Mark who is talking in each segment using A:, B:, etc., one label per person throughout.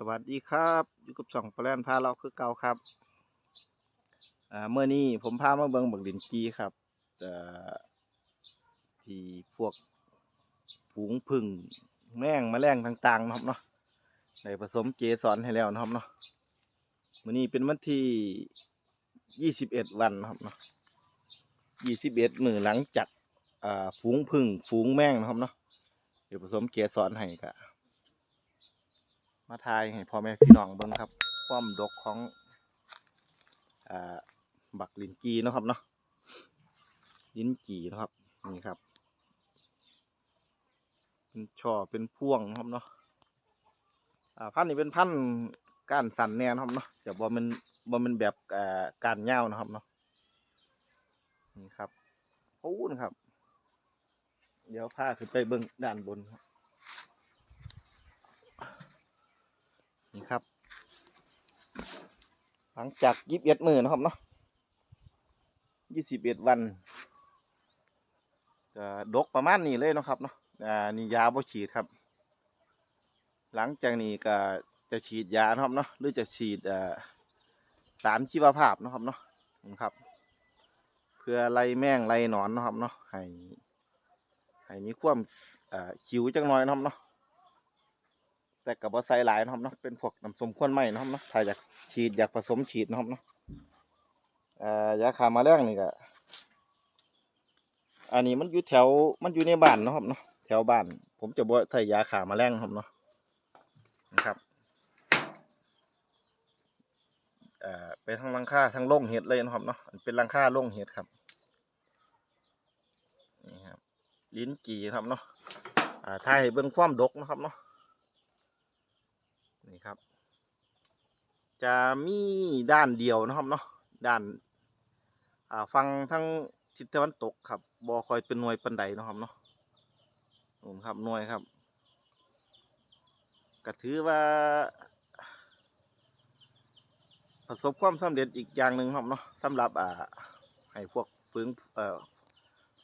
A: สวัสดีครับอยู่กับช่องปลาแลนพาเราคือเก่าครับอ่าเมื่อนี้ผมพามาเบิงบักดินจีครับเอ่อที่พวกฝูงผึ่งแมงแมลงต่างๆนะครับเนาะได้ผสมเจสรให้แล้วนะครับเนาะมื่อนี้เป็นวันที่ยี่สิบเอ็ดวันนะครับเนาะยี่สิบเอ็ดมือหลังจากอ่าฝูงผึ่งฝูงแมงนะครับเนาะเดี๋ยวผสมเจสรให้กะ มาทายให้พ่อแม่พี่น้องเบิ่งครับ ความดกของอ่าบักลินจีนะครับเนาะลินจีนะครับนี่ครับ เป็นช่อเป็นพ่วงนะครับเนาะอ่าพันธุ์นี้เป็นพันธุ์ก้านสันแน่นะครับเนาะจะบ่แมันบ่แมันแบบอ่าก้านยานะครับเนาะนี่ครับโอ้นครับ เดี๋ยวพาขึ้นไปเบิ่งด้านบนครับ นี่ครับ หลังจากยิบเอ็ดมือนะครับเนาะยี่สิบเอ็ดวันก็ดกประมาณนี้เลยนะครับเนาะอ่านี่ยาบ่ฉีดครับ หลังจากนี้ก็จะฉีดยานะครับเนาะหรือจะฉีดสารชีวภาพนะครับเนาะนะครับ เพื่อไล่แมงไล่หนอนนะครับเนาะให้ให้มีความอ่าขิวจังน้อยนะครับเนาะ แต่กับบอไซหลายนะครับเนาะเป็นพวกน้ำส้มข้นไหมนะครับเนาะถ้าอยากฉีดอยากผสมฉีดนะครับเนาะเอ่อยาขาแมาแรงนี่ก็อันนี้มันอยู่แถวมันอยู่ในบ้านนะครับเนาะแถวบ้าน ผมจะบ่ใส่ยาขาแมาแรงนะครับเนาะนะครับเอ่อเป็นทั้งรังค่าทั้งโล่งเห็ดเลยนะครับเนาะเป็นรังค่าโล่งเห็ดครับนี่ครับลิ้นจี่ครับเนาะอ่าถ้าให้เบิ่งความดกนะครับเนาะ นี่ครับ จะมีด้านเดียวนะครับเนาะด้านาฟังทั้งทิศตะวันตกครับบอคอยเป็นหน่วยปันไดนะครับเนาะนู่นครับหน่วยครับก็ถือว่า ประสบความสำเร็จอีกอย่างหนึ่งครับเนาะสำหรับอ่าให้พวกฝูงเอ่อ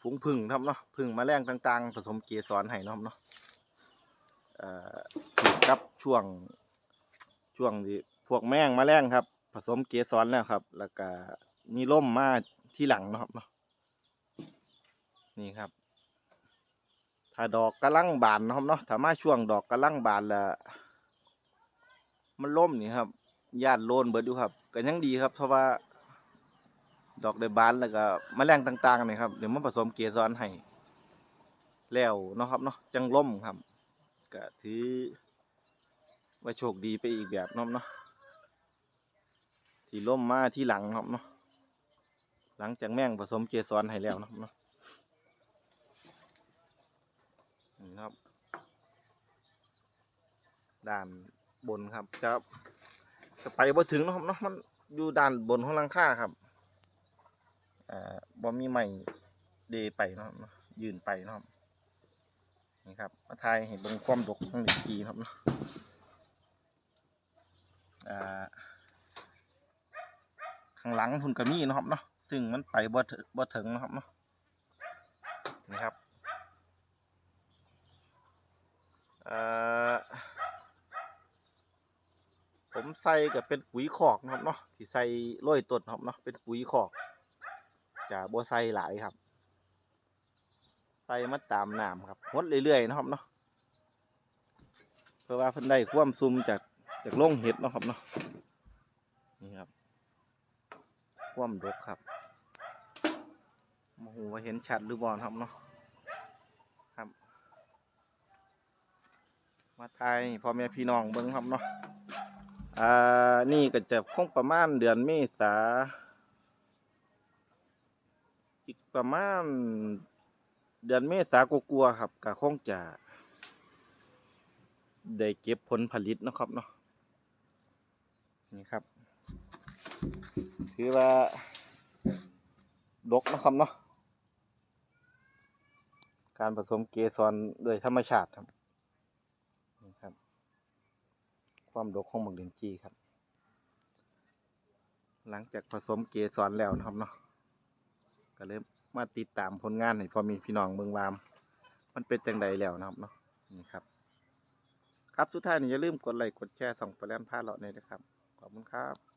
A: ฝูงผึ่งครับเนาะผึ่งแมลงต่าง ๆ ผสมเกสรให้นะครับเนาะเอ่อกับช่วง ช่วงที่พวกแมงมาแรงครับ ผสมเกสรแล้วครับ แล้วก็มีร่มมาที่หลังนะครับเนาะนี่ครับ ถ้าดอกกระลังบานนะครับเนาะถ้ามาช่วงดอกกระลังบานแล้วมันล่มนี่ครับญาติโลนเบิดอยู่ครับก็ยังดีครับเพราะว่า ดอกได้บานแล้วก็มแมลงต่างๆนี่ครับเดี๋ยวมาผสมเกสรให้แล้วเนาะครับเนาะจังล่มครับก็ถือ ว่าโชคดีไปอีกแบบเนาะเนาะที่ล่มมาที่หลังครับเนาะหลังจากแม่งผสมเกสรให้แล้วเนาะเนาะนี่ครับด้านบนครับจะจะไปบ่ถึงเนาะครับเนาะมันอยู่ด้านบนของลังค่าครับอ่าบ่มีไม้เดไปเนาะครับเนาะยืนไปเนาะครับนี่ครับมาทายให้เบิ่งความดกของด็กจีครับเนาะ ข้างหลังพุ่นก็มีเนะครับเนาะซึ่งมันไปบ่บ่ถึงนะครับเนาะนี่ครับผมใส่ก็เป็นปุ๋ยคอกนะครับเนาะที่ใส่โรยต้นครับเนาะเป็นปุ๋ยคอกจะบ่ใส่หลายครับใส่มาตามน้ำครับหดเรื่อยๆนะครับเนาะเพื่อว่าเพิ่นได้ความซุมจาก จากโล่งเห็ดเนาะครับเนาะนี่ครับความดกครับโมโหว่าเห็นชัดหรือบอลครับเนาะครับ มาไทยพ่อแม่พี่น้องเบิ้งครับเนาะอ่านี่ก็จะคงประมาณเดือนเมษาอีกประมาณเดือนเมษากลัวๆครับก็คงจะได้เก็บผลผลิตนะครับเนาะ นี่ครับ ถือว่าดกนะครับเนาะการผสมเกสรโดยธรรมชาติครับนี่ครับ ความดกของหมึกเดนจีครับ หลังจากผสมเกสรแล้วนะครับเนาะก็เลยมาติดตามผลงานให้พอมีพี่น้องเมืองวาม มันเป็นจังใดแล้วนะครับเนาะนี่ครับ ครับสุดท้ายนี้อย่าลืมกดไลค์กดแชร์ส่องไปแล่นพาเลาะเนี่ยนะครับ ขอบคุณครับ